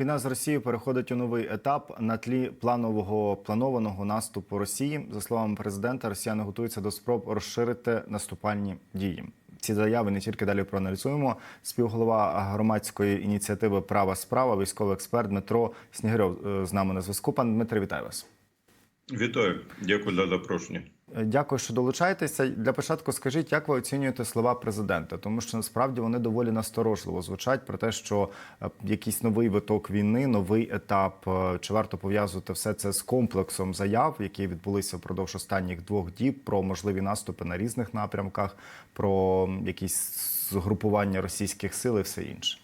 Війна з Росією переходить у новий етап на тлі планового планованого наступу Росії. За словами президента, Росіяни готуються до спроб розширити наступальні дії. Ці заяви не тільки далі проаналізуємо. Співголова громадської ініціативи Права справа, військовий експерт Дмитро Снігирьов е, з нами на зв'язку. Пан Дмитро, вітаю вас. Вітаю, дякую за запрошення. Дякую, що долучаєтеся. Для початку скажіть, як ви оцінюєте слова президента, тому що насправді вони доволі насторожливо звучать про те, що е, якийсь новий виток війни, новий етап. е, Чи варто пов'язувати все це з комплексом заяв, які відбулися впродовж останніх двох діб, про можливі наступи на різних напрямках, про якісь згрупування російських сил і все інше?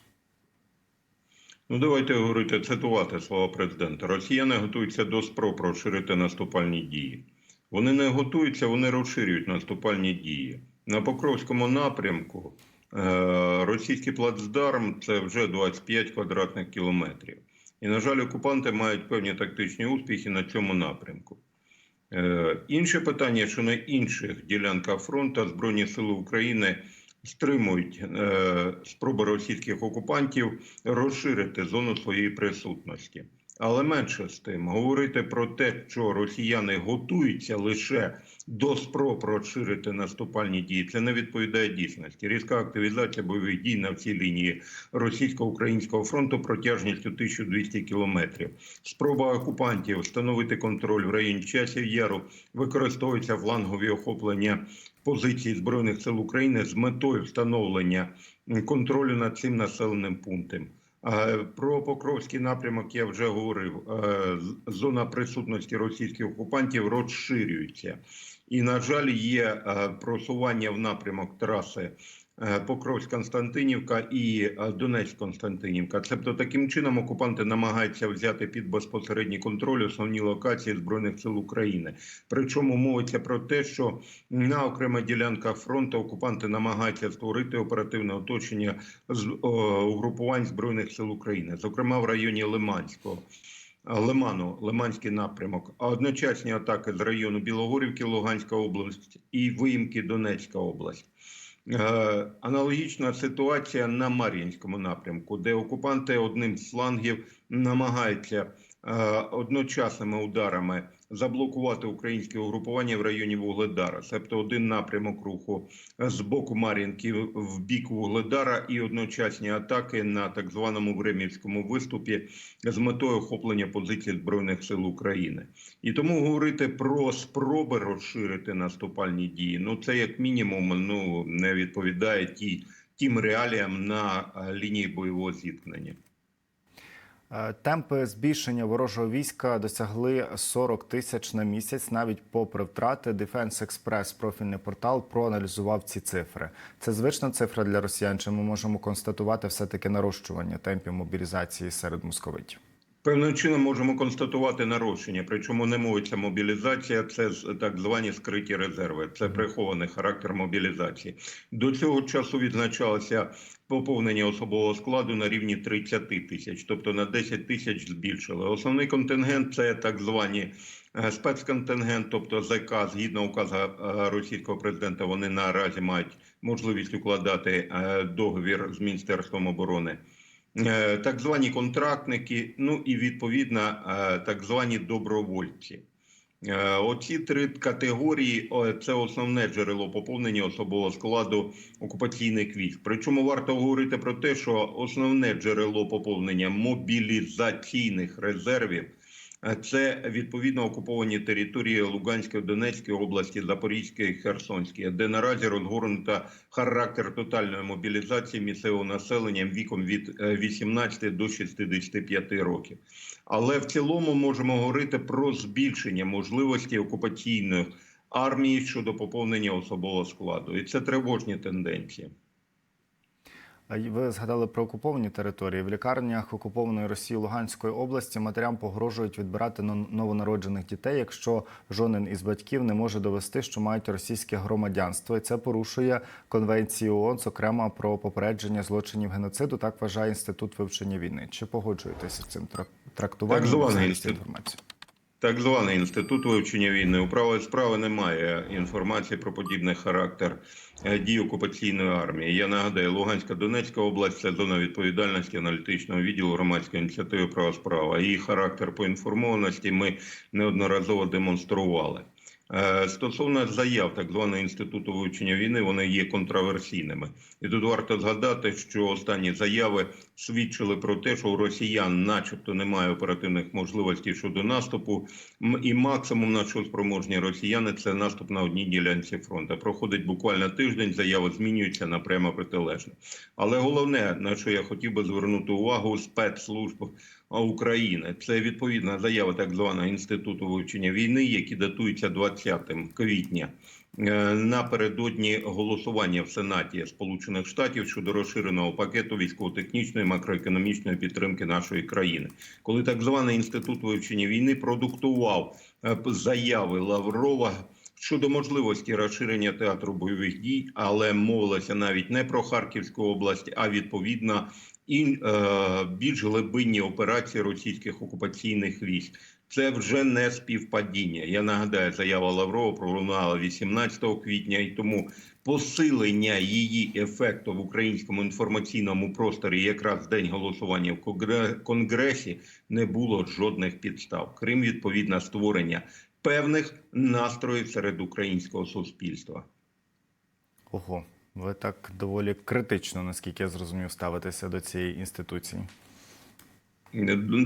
Ну, давайте говорити, цитувати слова президента. Росіяни готуються до спроб розширити наступальні дії. Вони не готуються, вони розширюють наступальні дії. На Покровському напрямку е, російський плацдарм це вже 25 квадратних кілометрів. І, на жаль, окупанти мають певні тактичні успіхи на цьому напрямку. Е, інше питання, що на інших ділянках фронту Збройні Сили України стримують е, спроби російських окупантів розширити зону своєї присутності. Але менше з тим, говорити про те, що росіяни готуються лише до спроб розширити наступальні дії, це не відповідає дійсності. Різка активізація бойових дій на всій лінії російсько-українського фронту протяжністю 1200 кілометрів. Спроба окупантів встановити контроль в районі часів яру використовується флангові охоплення позицій збройних сил України з метою встановлення контролю над цим населеним пунктом. Е, Про Покровський напрямок я вже говорив. Е, Зона присутності російських окупантів розширюється, і на жаль, є е, просування в напрямок траси. Е, Покровськ-Константинівка і е, Донецьк-Константинівка. Тобто таким чином окупанти намагаються взяти під безпосередній контроль основні локації збройних сил України. Причому мовиться про те, що на окремих ділянках фронту окупанти намагаються створити оперативне оточення з угрупувань збройних сил України, зокрема в районі Лиманського. Лиману, Лиманський напрямок, а одночасні атаки з району Білогорівки, Луганська область і Виїмки, Донецька область. Е, Аналогічна ситуація на Мар'їнському напрямку, де окупанти одним з флангів намагаються е, одночасними ударами заблокувати українське угрупування в районі Вугледара, тобто один напрямок руху з боку Мар'їнки в бік Вугледара і одночасні атаки на так званому Времівському виступі з метою охоплення позицій збройних сил України. І тому говорити про спроби розширити наступальні дії, ну це як мінімум ну не відповідає ті, тим реаліям на е, лінії бойового зіткнення. Е, Темпи збільшення ворожого війська досягли 40 тисяч на місяць, навіть попри втрати. Defense Express, профільний портал, проаналізував ці цифри. Це звична цифра для росіян. Чи ми можемо констатувати все таки нарощування темпів мобілізації серед московитів? Певним чином можемо констатувати нарощення, причому не мовиться мобілізація, це так звані скриті резерви, це прихований характер мобілізації. До цього часу відзначалося поповнення особового складу на рівні 30 тисяч, тобто на 10 тисяч збільшили. Основний контингент це так звані е, спецконтингент, тобто ЗК, згідно указу е, російського президента, вони наразі мають можливість укладати е, договір з міністерством оборони. Е, так звані контрактники, ну і відповідно е, так звані добровольці. Е, Оці три категорії це основне джерело поповнення особового складу окупаційних військ. Причому варто говорити про те, що основне джерело поповнення мобілізаційних резервів це відповідно окуповані території Луганської, Донецької області, Запорізької, Херсонської, де наразі розгорнуто характер тотальної мобілізації місцевого населення віком від е, 18 до 65 років. Але в цілому можемо говорити про збільшення можливості окупаційної армії щодо поповнення особового складу, і це тривожні тенденції. Ви згадали про окуповані території. В лікарнях окупованої Росії Луганської області матерям погрожують відбирати но- новонароджених дітей, якщо жоден із батьків не може довести, що мають російське громадянство, і це порушує конвенцію ООН, зокрема про попередження злочинів геноциду. Так вважає інститут вивчення війни. Чи погоджуєтеся з цим трак- трактуванням? Так званий інститут. Так званий інститут вивчення війни. У правої справи немає інформації про подібний характер е, дій окупаційної армії. Я нагадаю, Луганська Донецька область це зона відповідальності аналітичного відділу громадської ініціативи Права справа. Її характер поінформованості ми неодноразово демонстрували. Е, Стосовно заяв так званого інституту вивчення війни, вони є контраверсійними. І тут варто згадати, що останні заяви свідчили про те, що у росіян, начебто, немає оперативних можливостей щодо наступу, і максимум на що спроможні росіяни це наступ на одній ділянці фронту. Проходить буквально тиждень, заяви змінюються на прямо протилежне. Але головне, на що я хотів би звернути увагу спецслужб України, це відповідна заява так званого інституту вивчення війни, які датуються 20 квітня. Е, Напередодні голосування в Сенаті Сполучених Штатів щодо розширеного пакету військово-технічної макроекономічної підтримки нашої країни, коли так званий інститут вивчення війни продуктував е, заяви Лаврова щодо можливості розширення театру бойових дій, але мовилося навіть не про Харківську область, а відповідно і е, більш глибинні операції російських окупаційних військ. Це вже не співпадіння. Я нагадаю, заява Лаврова пролунала 18 квітня, і тому посилення її ефекту в українському інформаційному просторі, якраз в день голосування в Конгресі, не було жодних підстав, крім відповідно створення певних настроїв серед українського суспільства. Ого, ви так доволі критично, наскільки я зрозумів, ставитеся до цієї інституції.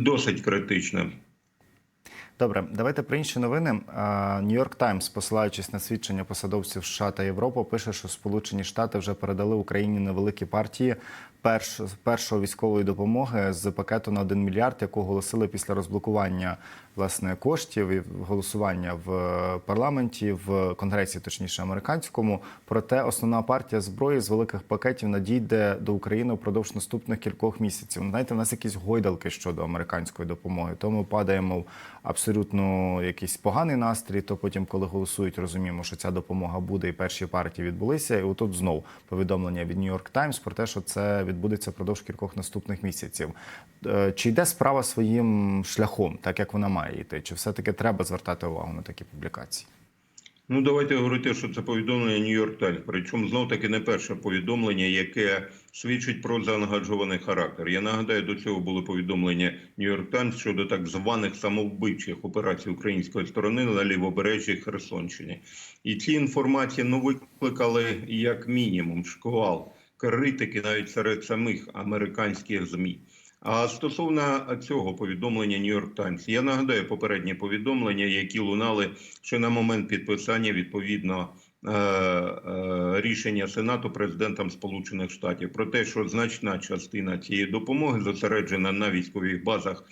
Досить критично. Добре, давайте про інші новини. Нью-Йорк Таймс, посилаючись на свідчення посадовців США та Європи, пише, що Сполучені Штати вже передали Україні невеликі партії перш, першої військової допомоги з пакету на 1 мільярд, яку оголосили після розблокування власне коштів і голосування в парламенті, в конгресі, точніше американському. Проте основна партія зброї з великих пакетів надійде до України впродовж наступних кількох місяців. Ну, Знаєте, в нас якісь гойдалки щодо американської допомоги. То ми падаємо в абсолютно якийсь поганий настрій. То потім, коли голосують, розуміємо, що ця допомога буде, і перші партії відбулися. І отут знов повідомлення від York Times про те, що це відбудеться впродовж кількох наступних місяців. Е, Чи йде справа своїм шляхом, так як вона має йти? Чи все-таки треба звертати увагу на такі публікації? Ну, давайте говорити, що це повідомлення Нью-Йорк Таймс. Причому знов таки не перше повідомлення, яке свідчить про заангажований характер. Я нагадаю, до цього були повідомлення Нью-Йорк Таймс щодо так званих самовбивчих операцій української сторони на лівобережжі Херсонщини. І ці інформації ну викликали як мінімум шквал критики навіть серед самих американських змі. А стосовно цього повідомлення Нью-Йорк Таймс, я нагадаю попередні повідомлення, які лунали ще на момент підписання відповідно е, е, рішення Сенату президентом Сполучених Штатів про те, що значна частина цієї допомоги зосереджена на військових базах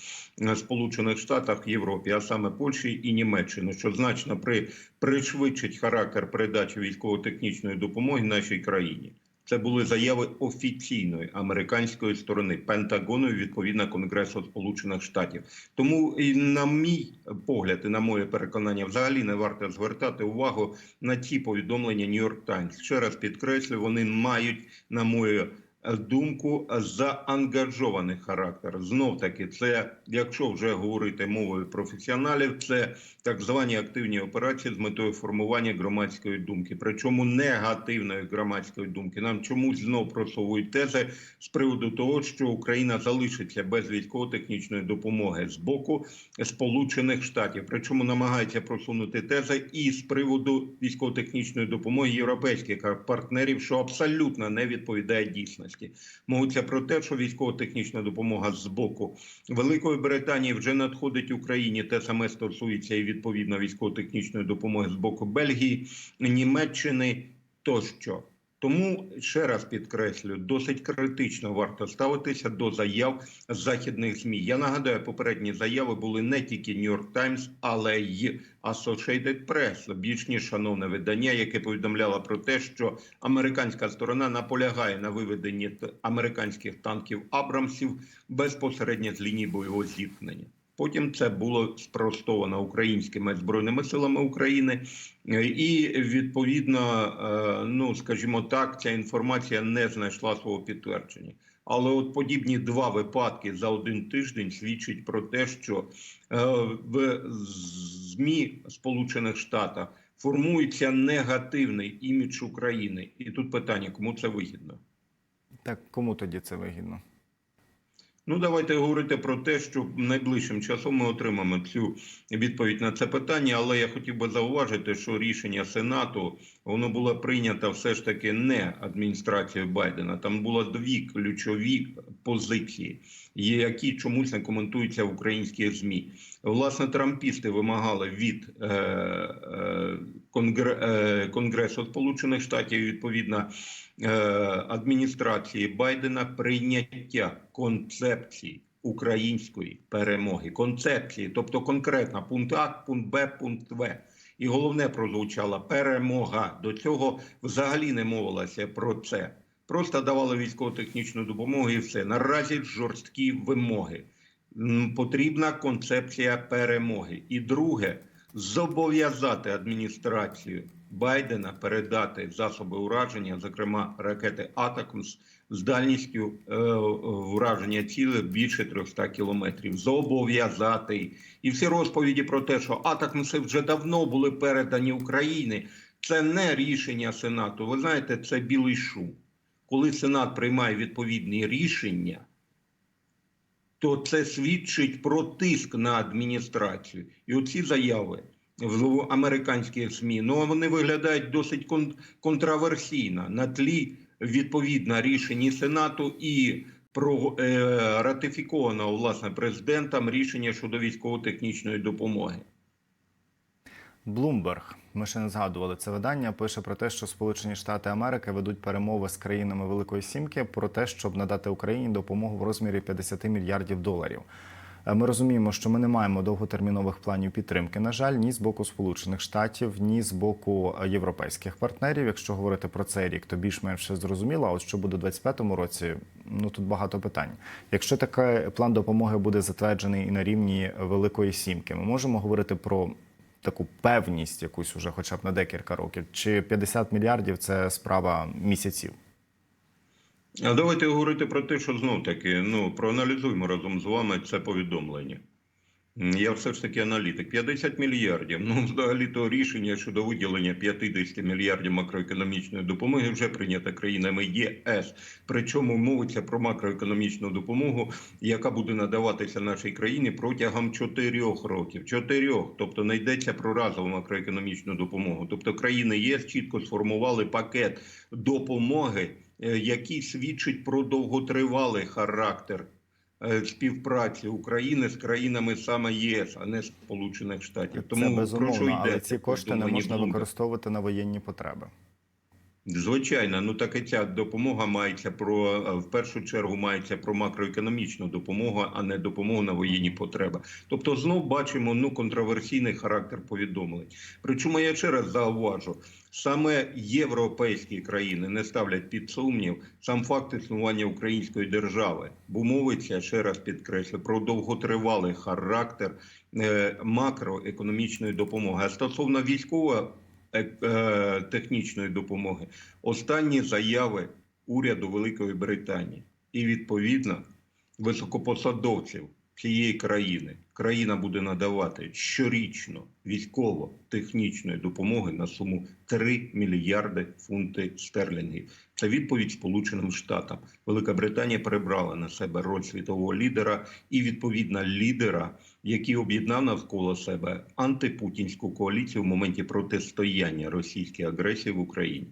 е, Сполучених Штатах Європі, а саме Польщі і Німеччини, що значно при пришвидшить характер передачі військово-технічної допомоги нашій країні. Це були заяви офіційної американської сторони Пентагону і відповідно Конгресу Сполучених Штатів. Тому і на мій погляд, і на моє переконання, взагалі не варто звертати увагу на ці повідомлення Нью-Йорк Таймс. Ще раз підкреслю, вони мають, на мою думку, заангажований характер. Знов таки, це якщо вже говорити мовою професіоналів, це так звані активні операції з метою формування громадської думки, причому негативної громадської думки. Нам чомусь знов просовують тези з приводу того, що Україна залишиться без військово-технічної допомоги з боку Сполучених Штатів. Причому намагається просунути тези і з приводу військово-технічної допомоги європейських партнерів, що абсолютно не відповідає дійсності. Мовиться про те, що військово-технічна допомога з боку Великої Британії вже надходить Україні. Те саме стосується і відповідно військово-технічної допомоги з боку Бельгії, Німеччини тощо. Тому ще раз підкреслю, досить критично варто ставитися до заяв західних змі. Я нагадаю, попередні заяви були не тільки New York Times, але й Associated Press, більш ніж шановне видання, яке повідомляло про те, що американська сторона наполягає на виведенні американських танків Абрамсів безпосередньо з лінії бойового зіткнення. Потім це було спростовано українськими збройними силами України, Е, і відповідно, е, ну скажімо так, ця інформація не знайшла свого підтвердження. Але от подібні два випадки за один тиждень свідчать про те, що е, в ЗМІ Сполучених Штатів формується негативний імідж України. І тут питання, кому це вигідно? Так кому тоді це вигідно? Ну, давайте говорити про те, що найближчим часом ми отримаємо цю відповідь на це питання. Але я хотів би зауважити, що рішення Сенату воно було прийнято все ж таки не адміністрацією Байдена. Там було дві ключові позиції, які чомусь не коментуються в українських змі. Власне, трампісти вимагали від е, е, конгре, е, Конгресу Сполучених Штатів відповідно е, адміністрації Байдена прийняття концепції української перемоги. Концепції, тобто конкретна пункт А, пункт Б, пункт В. І головне прозвучала перемога. До цього взагалі не мовилося про це. Просто давали військово-технічну допомогу і все. Наразі жорсткі вимоги. Потрібна концепція перемоги. І друге, зобов'язати адміністрацію Байдена передати засоби ураження, зокрема ракети Атакмс, з дальністю е, враження цілі більше 300 кілометрів. Зобов'язати. І всі розповіді про те, що Атакмси вже давно були передані Україні, це не рішення Сенату. Ви знаєте, це білий шум. Коли Сенат приймає відповідні рішення, то це свідчить про тиск на адміністрацію. І оці заяви в американських ЗМІ, ну вони виглядають досить кон- контраверсійно на тлі відповідно рішення Сенату і про е, ратифікованого власне президентом рішення щодо військово-технічної допомоги. Блумберг, ми ще не згадували це видання. Пише про те, що Сполучені Штати Америки ведуть перемови з країнами Великої Сімки про те, щоб надати Україні допомогу в розмірі 50 мільярдів доларів. Е, Ми розуміємо, що ми не маємо довготермінових планів підтримки. На жаль, ні з боку Сполучених Штатів, ні з боку е, європейських партнерів. Якщо говорити про цей рік, то більш-менш зрозуміло. А от що буде у 2025 році, ну тут багато питань. Якщо такий план допомоги буде затверджений і на рівні Великої Сімки, ми можемо говорити про таку певність, якусь уже, хоча б на декілька років, чи 50 мільярдів це справа місяців. А давайте говорити про те, що знов таки ну проаналізуємо разом з вами це повідомлення. Я все ж таки аналітик. 50 мільярдів. Ну, взагалі то рішення щодо виділення 50 мільярдів макроекономічної допомоги вже прийнято країнами ЄС. Причому мовиться про макроекономічну допомогу, яка буде надаватися нашій країні протягом 4 років. 4, тобто не йдеться про разову макроекономічну допомогу. Тобто країни ЄС чітко сформували пакет допомоги, е, який свідчить про довготривалий характер співпраці України з країнами саме єс, а не Сполучених Штатів. це про що йде, але ці кошти не можна використовувати на воєнні потреби. Звичайно, ну так і ця допомога мається про е, в першу чергу мається про макроекономічну допомогу, а не допомогу на воєнні потреби. Тобто, знов бачимо ну контроверсійний характер повідомлень. Причому я ще раз зауважу, саме європейські країни не ставлять під сумнів сам факт існування української держави, бо мовиться ще раз підкреслю про довготривалий характер е, макроекономічної допомоги. А стосовно військової е, технічної допомоги, останні заяви уряду Великої Британії. І відповідно високопосадовців цієї країни. Країна буде надавати щорічно військово-технічної допомоги на суму 3 мільярди фунтів стерлінгів. Це відповідь Сполученим Штатам. Велика Британія перебрала на себе роль світового лідера і відповідно лідера, який об'єднав навколо себе антипутінську коаліцію в моменті протистояння російській агресії в Україні.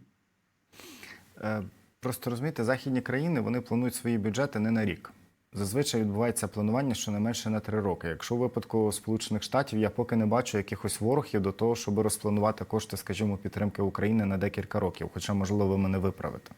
Е, Просто розумієте, західні країни вони планують свої бюджети не на рік. Зазвичай відбувається планування щонайменше на три роки. Якщо у випадку Сполучених Штатів я поки не бачу якихось ворогів до того, щоб розпланувати кошти, скажімо, підтримки України на декілька років. Хоча, можливо, ви мене виправите.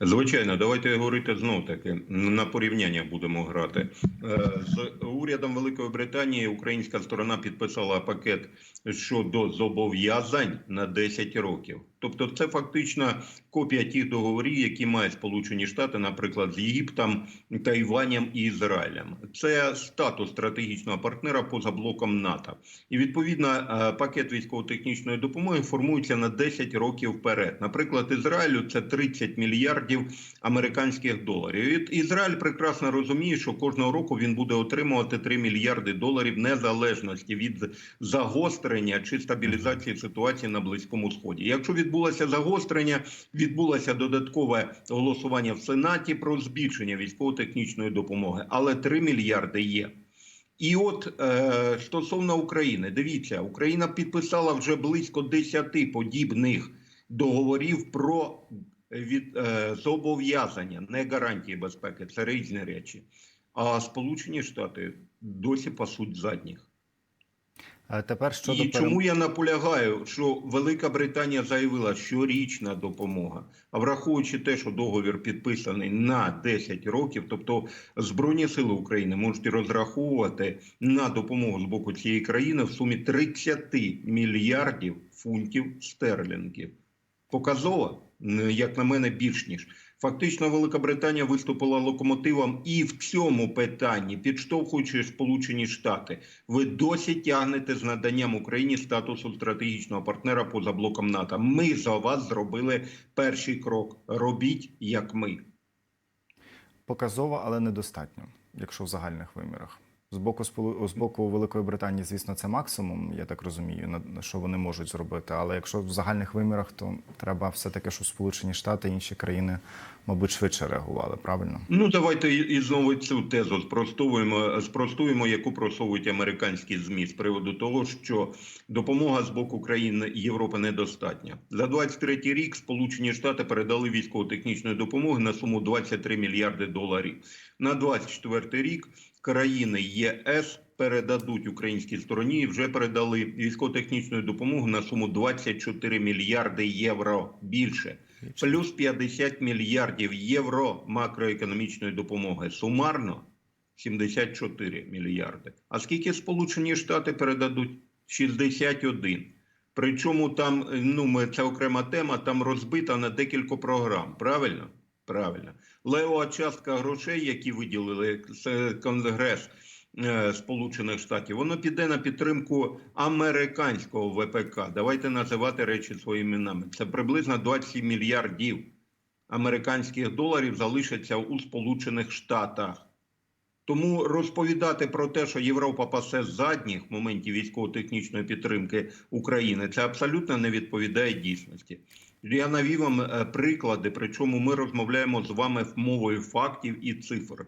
Звичайно, давайте говорити знов таки на порівняння будемо грати Е, з урядом Великої Британії. Українська сторона підписала пакет щодо зобов'язань на 10 років. Тобто, це фактично копія тих договорів, які мають Сполучені Штати, наприклад, з Єгиптом, Тайванем і Ізраїлем. Це статус стратегічного партнера поза блоком НАТО. І відповідно е, пакет військово-технічної допомоги формується на 10 років вперед. Наприклад, Ізраїлю це 30 мільярдів американських доларів. І Ізраїль прекрасно розуміє, що кожного року він буде отримувати 3 мільярди доларів незалежності від загострення чи стабілізації ситуації на близькому сході. Якщо відбулося загострення, відбулося додаткове голосування в Сенаті про збільшення військово-технічної допомоги, але 3 мільярди є. І от е, стосовно України, дивіться, Україна підписала вже близько 10 подібних договорів про від е, зобов'язання, не гарантії безпеки, це різні речі. А Сполучені Штати досі пасуть задніх. Тепер щодо І перем- чому я наполягаю, що Велика Британія заявила щорічна допомога, а враховуючи те, що договір підписаний на 10 років, тобто Збройні сили України можуть розраховувати на допомогу з боку цієї країни в сумі 30 мільярдів фунтів стерлінгів. Показово, як на мене, більш ніж. Фактично, Велика Британія виступила локомотивом і в цьому питанні, підштовхуючи Сполучені Штати. Ви досі тягнете з наданням Україні статусу стратегічного партнера поза блоком НАТО. Ми за вас зробили перший крок. Робіть як ми. показово, але недостатньо, якщо в загальних вимірах. З боку з боку Великої Британії, звісно, це максимум, я так розумію, що вони можуть зробити. Але якщо в загальних вимірах, то треба все таки, щоб Сполучені Штати і інші країни, мабуть, швидше реагували. Правильно? Ну давайте і знову цю тезу спростуємо, спростуємо, яку просовують американські змі з приводу того, що допомога з боку країн Європи недостатня. За 23 рік Сполучені Штати передали військово-технічної допомоги на суму 23 мільярди доларів. На 24 рік країни ЄС передадуть українській стороні і вже передали військово-технічну допомогу на суму 24 мільярди євро більше. Плюс 50 мільярдів євро макроекономічної допомоги. Сумарно 74 мільярди. А скільки Сполучені Штати передадуть? 61. Причому там, ну, ми, це окрема тема, там розбита на декілька програм. Правильно? Правильно. Левова частка грошей, які виділили Конгрес е, Сполучених Штатів, воно піде на підтримку американського ВПК. Давайте називати речі своїми іменами. Це приблизно 27 мільярдів американських доларів залишаться у Сполучених Штатах. Тому розповідати про те, що Європа пасе задніх в моменті військово-технічної підтримки України, це абсолютно не відповідає дійсності. Я навів вам е, приклади, причому ми розмовляємо з вами мовою фактів і цифр.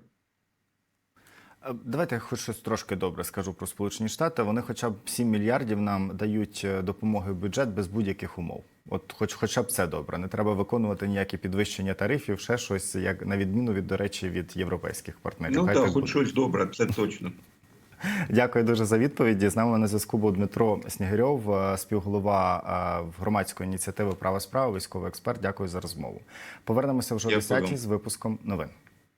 Е, Давайте я хоч щось трошки добре скажу про Сполучені Штати. Вони хоча б 7 мільярдів нам дають е, допомоги в бюджет без будь-яких умов. От, хоч, хоча б це добре. Не треба виконувати ніякі підвищення тарифів, ще щось, як на відміну від, до речі, від європейських партнерів. Ну так, так хоч буде. щось добре, це точно. Дякую дуже за відповіді. З нами на зв'язку був Дмитро Снігирьов, е, співголова е, громадської ініціативи Права справа, військовий експерт. Дякую за розмову. Повернемося вже о 10 з випуском новин.